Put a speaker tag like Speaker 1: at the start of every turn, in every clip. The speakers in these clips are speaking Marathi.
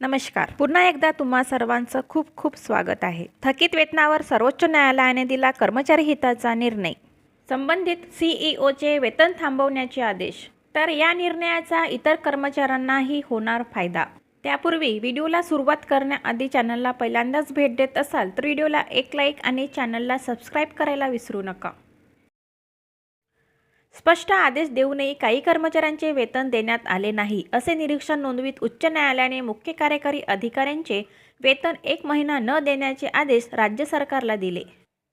Speaker 1: नमस्कार. पुन्हा एकदा तुम्हा सर्वांचं खूप खूप स्वागत आहे. थकीत वेतनावर सर्वोच्च न्यायालयाने दिला कर्मचारी हिताचा निर्णय. संबंधित सीईओचे वेतन थांबवण्याचे आदेश. तर या निर्णयाचा इतर कर्मचाऱ्यांनाही होणार फायदा. त्यापूर्वी व्हिडिओला सुरुवात करण्याआधी चॅनलला पहिल्यांदाच भेट देत असाल तर व्हिडिओला एक लाईक आणि चॅनलला सबस्क्राईब करायला विसरू नका. स्पष्ट आदेश देऊनही काही कर्मचाऱ्यांचे वेतन देण्यात आले नाही असे निरीक्षण नोंदवीत उच्च न्यायालयाने मुख्य कार्यकारी अधिकाऱ्यांचे वेतन एक महिना न देण्याचे आदेश राज्य सरकारला दिले.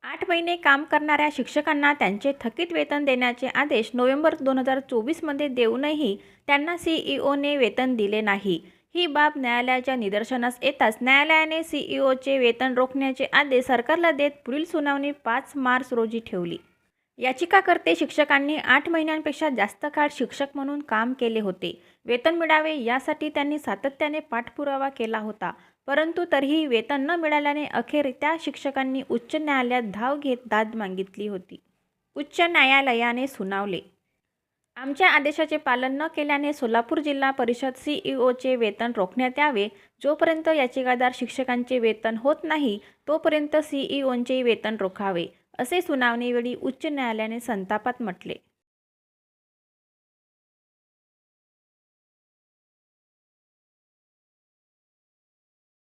Speaker 1: आठ महिने काम करणाऱ्या शिक्षकांना त्यांचे थकीत वेतन देण्याचे आदेश नोव्हेंबर दोन हजार चोवीसमध्ये देऊनही त्यांना सीईओने वेतन दिले नाही. ही बाब न्यायालयाच्या निदर्शनास येताच न्यायालयाने सीईओचे वेतन रोखण्याचे आदेश सरकारला देत पुढील सुनावणी पाच मार्च रोजी ठेवली. याचिकाकर्ते शिक्षकांनी आठ महिन्यांपेक्षा जास्त काळ शिक्षक म्हणून काम केले होते. वेतन मिळावे यासाठी त्यांनी सातत्याने पाठपुरावा केला होता. परंतु तरीही वेतन न मिळाल्याने अखेर त्या शिक्षकांनी उच्च न्यायालयात धाव घेत दाद मागितली होती. उच्च न्यायालयाने सुनावले. आमच्या आदेशाचे पालन न केल्याने सोलापूर जिल्हा परिषद सीईओचे वेतन रोखण्यात यावे. जोपर्यंत याचिकादार शिक्षकांचे वेतन होत नाही तोपर्यंत सीईओंचे वेतन रोखावे. असे सुनावणीवेळी उच्च न्यायालयाने संतापात म्हटले.